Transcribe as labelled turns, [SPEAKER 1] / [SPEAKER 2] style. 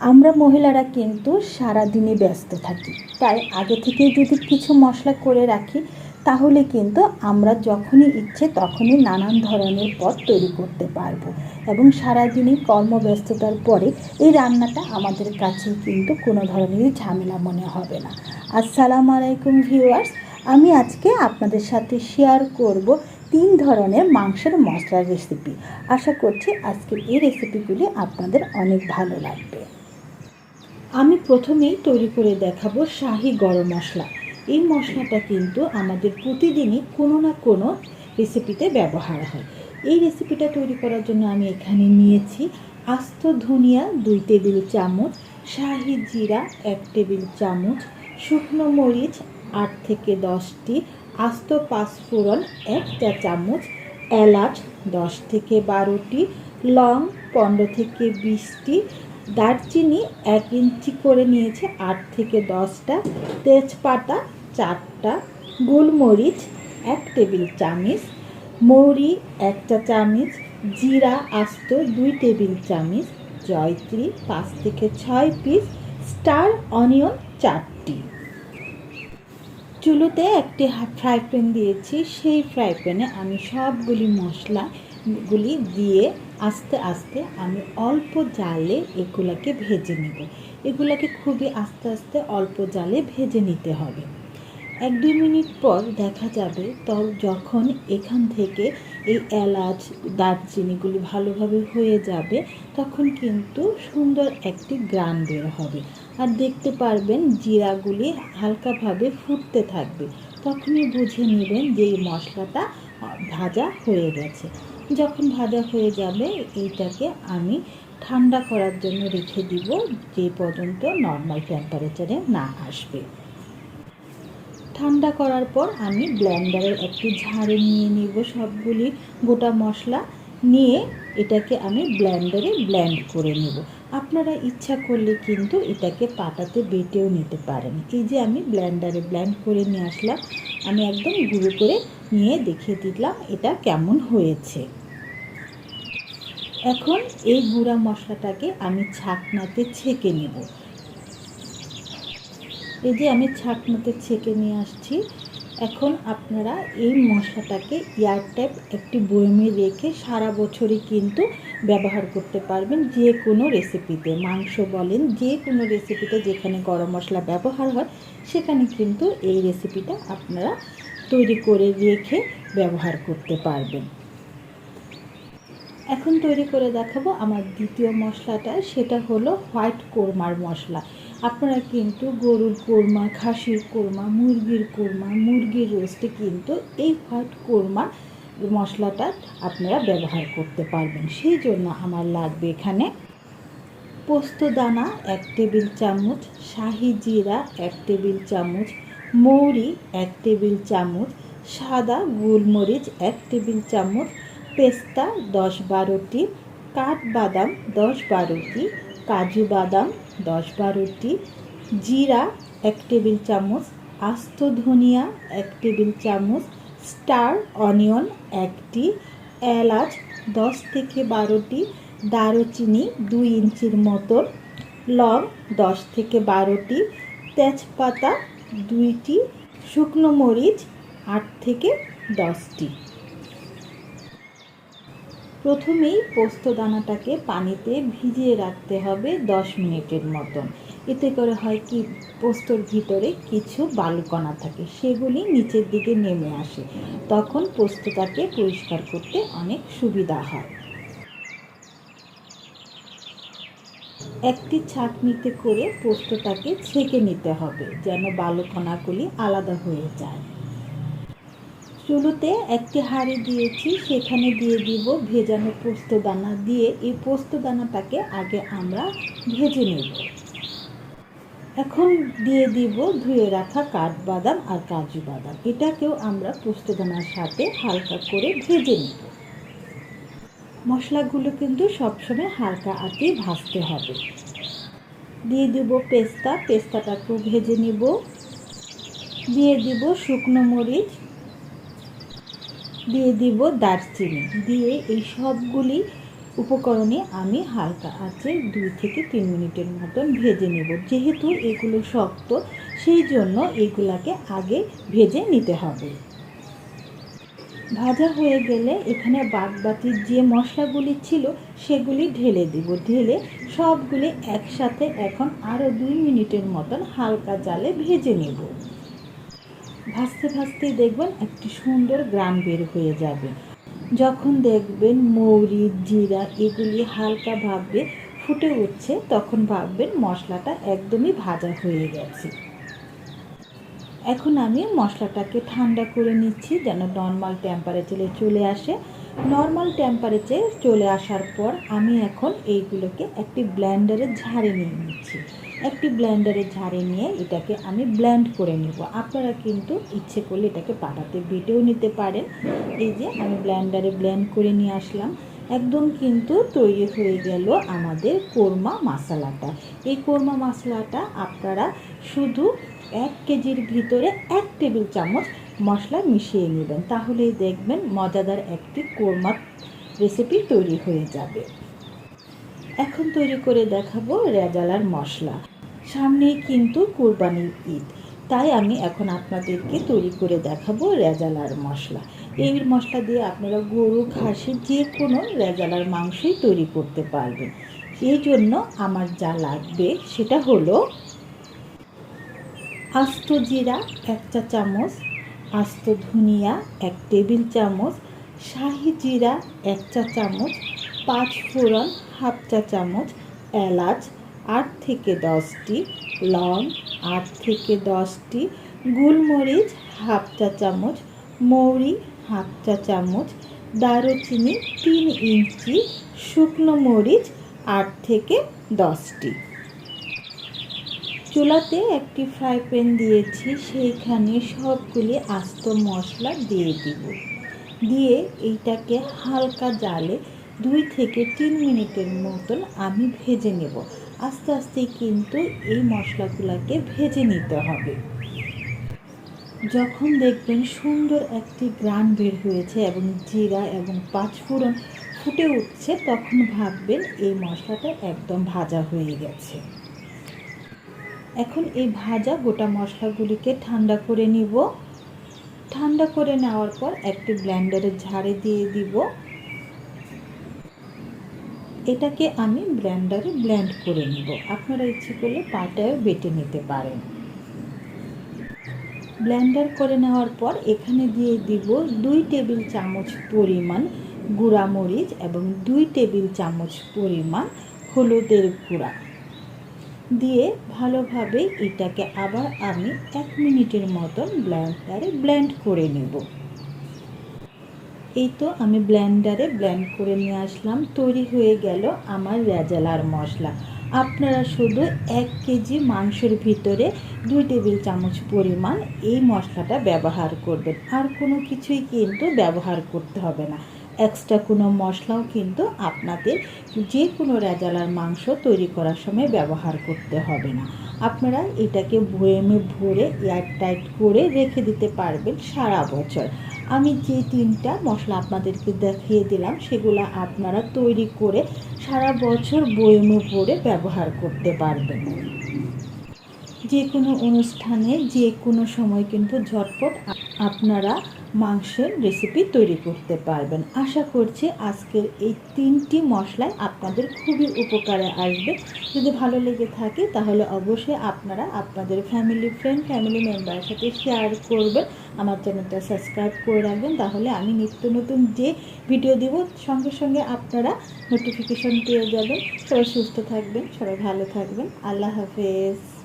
[SPEAKER 1] আমরা মহিলারা কিন্তু সারাদিনে ব্যস্ত থাকি। তাই আগে থেকে যদি কিছু মশলা করে রাখি, তাহলে কিন্তু আমরা যখনই ইচ্ছে তখনই নানান ধরনের পদ তৈরি করতে পারব এবং সারাদিনই কর্মব্যস্ততার পরে এই রান্নাটা আমাদের কাছে কিন্তু কোনো ধরনেরই ঝামেলা মনে হবে না। আসসালামু আলাইকুম ভিউয়ার্স, আমি আজকে আপনাদের সাথে শেয়ার করব তিন ধরনের মাংসের মশলার রেসিপি আশা করছি আজকের এই রেসিপিগুলি আপনাদের অনেক ভালো লাগবে। আমি প্রথমেই তৈরি করে দেখাবো শাহি গরম মশলা। এই মশলাটা কিন্তু আমাদের প্রতিদিনই কোনো না কোনো রেসিপিতে ব্যবহার হয়। এই রেসিপিটা তৈরি করার জন্য আমি এখানে নিয়েছি আস্ত ধনিয়া দুই টেবিল চামচ, শাহি জিরা এক টেবিল চামচ, শুকনো মরিচ আট থেকে দশটি, আস্ত পাঁচফোড়ন এক চা চামচ, এলাচ দশ থেকে বারোটি, লং পনেরো থেকে বিশটি দারচিনি এক ইঞ্চি করে নিয়েছে আট থেকে দশটা। তেজপাতা চারটা। গোলমরিচ এক টেবিল চামচ। মৌরি একটা চামচ। জিরা আস্ত দুই টেবিল চামচ। জয়ত্রী পাঁচ থেকে ছয় পিস। স্টার অনিয়ন চারটি। চুলোতে একটি ফ্রাই প্যান দিয়েছি। সেই ফ্রাই প্যানে আমি সবগুলি মশলাগুলি দিয়ে আস্তে আস্তে আমি অল্প জালে এগুলাকে ভেজে নেব। এগুলাকে খুবই আস্তে আস্তে অল্প জালে ভেজে নিতে হবে। এক দুই মিনিট পর দেখা যাবে তো যখন এখান থেকে এই এলাচ, দারচিনিগুলি ভালোভাবে হয়ে যাবে, তখন কিন্তু সুন্দর একটি গ্রান বের হবে। আর দেখতে পারবেন জিরাগুলি হালকাভাবে ফুটতে থাকবে। তখনই বুঝে নেবেন যে এই মশলাটা ভাজা হয়ে গেছে। যখন ভাজা হয়ে যাবে, এইটাকে আমি ঠান্ডা করার জন্য রেখে দিব, যে পর্যন্ত নর্মাল টেম্পারেচারে না আসবে। ঠান্ডা করার পর আমি ব্লেন্ডারের একটি ঝাড়ে নিয়ে নিব সবগুলি গোটা মশলা। নিয়ে এটাকে আমি ব্লেন্ডারে ব্লেন্ড করে নেব। আপনারা ইচ্ছা করলে কিন্তু এটাকে পাটাতে বেটেও নিতে পারেন। এই যে আমি ব্লেন্ডারে ব্লেন্ড করে নিয়ে আসলাম, আমি একদম গুঁড়ো করে নিয়ে দেখিয়ে দিলাম এটা কেমন হয়েছে। এখন এই গুঁড়া মশলাটাকে আমি ছাকনাতে ছেঁকে নেব। এই যে আমি ছাকনাতে ছেঁকে নিয়ে আসছি, এখন আপনারা এই মশলাটাকে এয়ারটাইপ একটি বয়মে রেখে সারা বছরই কিন্তু ব্যবহার করতে পারবেন যে কোনো রেসিপিতে। মাংস বলেন, যে কোনো রেসিপিতে যেখানে গরম মশলা ব্যবহার হয়, সেখানে কিন্তু এই রেসিপিটা আপনারা তৈরি করে রেখে ব্যবহার করতে পারবেন। এখন তৈরি করে দেখাবো আমার দ্বিতীয় মশলাটা, সেটা হলো হোয়াইট কোরমার মশলা। আপনারা কিন্তু গরুর কোরমা, খাসির কোরমা, মুরগির কোরমা, মুরগির রোস্টে কিন্তু এই হোয়াইট কোরমা মশলাটা আপনারা ব্যবহার করতে পারবেন। সেই জন্য আমার লাগবে এখানে পোস্ত দানা এক টেবিল চামচ, শাহি জিরা এক টেবিল চামচ, মৌরি এক টেবিল চামচ, সাদা গোলমরিচ এক টেবিল চামচ পেস্তা দশ বারোটি, কাঠবাদাম দশ বারোটি, কাজু বাদাম দশ বারোটি, জিরা এক টেবিল চামচ, আস্ত ধনিয়া এক টেবিল চামচ, স্টার অনিয়ন একটি, এলাচ দশ থেকে বারোটি, দারুচিনি দুই ইঞ্চির মতো, লং দশ থেকে বারোটি, তেজপাতা দুইটি, শুকনো মরিচ আট থেকে দশটি। প্রথমেই পোস্ত দানাটাকে পানিতে ভিজিয়ে রাখতে হবে দশ মিনিটের মতন। এতে করে হয় কি, পোস্তর ভিতরে কিছু বালুকণা থাকে, সেগুলি নিচের দিকে নেমে আসে। তখন পোস্তটাকে পরিষ্কার করতে অনেক সুবিধা হয়। একটি ছাঁকনিতে করে পোস্তটাকে ছেঁকে নিতে হবে, যেন বালুকণাগুলি আলাদা হয়ে যায়। চুলোতে একটি হাঁড়ি দিয়েছি, সেখানে দিয়ে দিব ভেজানো পোস্ত দানা দিয়ে। এই পোস্ত দানাটাকে আগে আমরা ভেজে নেব। এখন দিয়ে দিব ধুয়ে রাখা কাঠবাদাম আর কাজু বাদাম। এটাকেও আমরা পোস্ত দানার সাথে হালকা করে ভেজে নেব। মশলাগুলো কিন্তু সবসময় হালকা আঁচে ভাজতে হবে। দিয়ে দেব পেস্তা, পেস্তাটাকেও ভেজে নেব। দিয়ে দিব শুকনো মরিচ দিয়ে দিব দারচিনি। দিয়ে এই সবগুলি উপকরণে আমি হালকা আঁচে দুই থেকে তিন মিনিটের মতন ভেজে নেব। যেহেতু এগুলো শক্ত, সেই জন্য এগুলাকে আগে ভেজে নিতে হবে। ভাজা হয়ে গেলে এখানে বাদবাকির যে মশলাগুলি ছিল, সেগুলি ঢেলে দিব। ঢেলে সবগুলি একসাথে এখন আরও দুই মিনিটের মতন হালকা জালে ভেজে নেব। ভাজতে ভাজতে দেখবেন একটি সুন্দর গ্রাম বের হয়ে যাবে। যখন দেখবেন মৌরি, জিরা এগুলি হালকা ভাবে ফুটে উঠছে, তখন ভাববেন মশলাটা একদমই ভাজা হয়ে গেছে। এখন আমি মশলাটাকে ঠান্ডা করে নিচ্ছি যেন নর্মাল টেম্পারেচারে চলে আসে। নর্মাল টেম্পারেচারে চলে আসার পর আমি এখন এইগুলোকে একটি ব্লেন্ডারে ঝাড়ে নিয়ে নিচ্ছি। একটি ব্লেন্ডারে ঝাড়ে নিয়ে এটাকে আমি ব্লেন্ড করে নিব। আপনারা কিন্তু ইচ্ছে করলে এটাকে পাটাতে বেটেও নিতে পারেন। এই যে আমি ব্লেন্ডারে ব্লেন্ড করে নিয়ে আসলাম। একদম কিন্তু তৈরি হয়ে গেল আমাদের কোরমা মশলাটা। এই কোরমা মশলাটা আপনারা শুধু এক কেজির ভিতরে এক টেবিল চামচ মশলা মিশিয়ে নেবেন। তাহলেই দেখবেন মজাদার একটি কোরমা রেসিপি তৈরি হয়ে যাবে। এখন তৈরি করে দেখাবো রেজালার মশলা। সামনেই কিন্তু কোরবানির ঈদ। তাই আমি এখন আপনাদেরকে তৈরি করে দেখাবো রেজালার মশলা। এই মশলা দিয়ে আপনারা গরু, খাসি, যে কোনো রেজালার মাংসই তৈরি করতে পারবেন। এই জন্য আমার যা লাগবে সেটা হলো আস্ত জিরা এক চা চামচ, আস্ত ধনিয়া এক টেবিল চামচ, শাহি জিরা এক চা চামচ, পাঁচ ফোড়ন হাফ চা চামচ, এলাচ আট থেকে দশটি, লং আট থেকে দশটি, গোলমরিচ হাফ চা চামচ, মৌরি হাফ চা চামচ, দারুচিনি তিন ইঞ্চি, শুকনো মরিচ আট থেকে দশটি। চুলাতে একটি ফ্রাই প্যান দিয়েছি, সেইখানে সবগুলি আস্ত মশলা দিয়ে দিব। দিয়ে এইটাকে হালকা জালে দুই থেকে তিন মিনিটের মতন আমি ভেজে নেব। আস্তে আস্তে কিন্তু এই মশলাগুলোকে ভেজে নিতে হবে। যখন দেখবেন সুন্দর একটি গ্রান বের হয়েছে এবং জিরা এবং পাঁচফোড়ন ফুটে উঠছে, তখন ভাববেন এই মশলাটা একদম ভাজা হয়ে গেছে। এখন এই ভাজা গোটা মশলাগুলিকে ঠান্ডা করে নিব। ঠান্ডা করে নেওয়ার পর একটি ব্লেন্ডারে ঝাড়ে দিয়ে দিব। এটাকে আমি ব্ল্যান্ডারে ব্ল্যান্ড করে নিব। আপনারা ইচ্ছে করলে পাটায়ও বেটে নিতে পারেন। ব্ল্যান্ডার করে নেওয়ার পর এখানে দিয়ে দিব দুই টেবিল চামচ পরিমাণ গুঁড়ামরিচ এবং দুই টেবিল চামচ পরিমাণ হলুদের গুঁড়া। দিয়ে ভালোভাবে এটাকে আবার আমি এক মিনিটের মতন ব্ল্যান্ডারে ব্ল্যান্ড করে নেব। এই তো আমি ব্ল্যান্ডারে ব্ল্যান্ড করে নিয়ে আসলাম, তৈরি হয়ে গেল আমার রেজালার মশলা। আপনারা শুধু এক কেজি মাংসের ভিতরে দুই টেবিল চামচ পরিমাণ এই মশলাটা ব্যবহার করবেন। আর কোনো কিছুই কিন্তু ব্যবহার করতে হবে না। এক্সট্রা কোনো মশলাও কিন্তু আপনাদের যে কোনো রেজালার মাংস তৈরি করার সময় ব্যবহার করতে হবে না। আপনারা এটাকে বয়েমে ভরে এয়ার টাইট করে রেখে দিতে পারবেন সারা বছর। আমি যে তিনটা মশলা আপনাদেরকে দেখিয়ে দিলাম, সেগুলো আপনারা তৈরি করে সারা বছর বয়মে ভরে ব্যবহার করতে পারবেন। যে কোনো অনুষ্ঠানে যে কোনো সময় কিন্তু ঝটপট আপনারা মাংসের রেসিপি তৈরি করতে পারবেন। আশা করছি আজকের এই তিনটি মশলাই আপনাদের খুবই উপকারে আসবে। যদি ভালো লেগে থাকে তাহলে অবশ্যই আপনারা আপনাদের ফ্যামিলি ফ্রেন্ড ফ্যামিলি মেম্বারের সাথে শেয়ার করবেন। আমার চ্যানেলটা সাবস্ক্রাইব করে রাখবেন। তাহলে আমি নিত্য নতুন যে ভিডিও দিব, সঙ্গে সঙ্গে আপনারা নোটিফিকেশন পেয়ে যাবেন। সবাই সুস্থ থাকবেন, সবাই ভালো থাকবেন। আল্লাহ হাফেজ।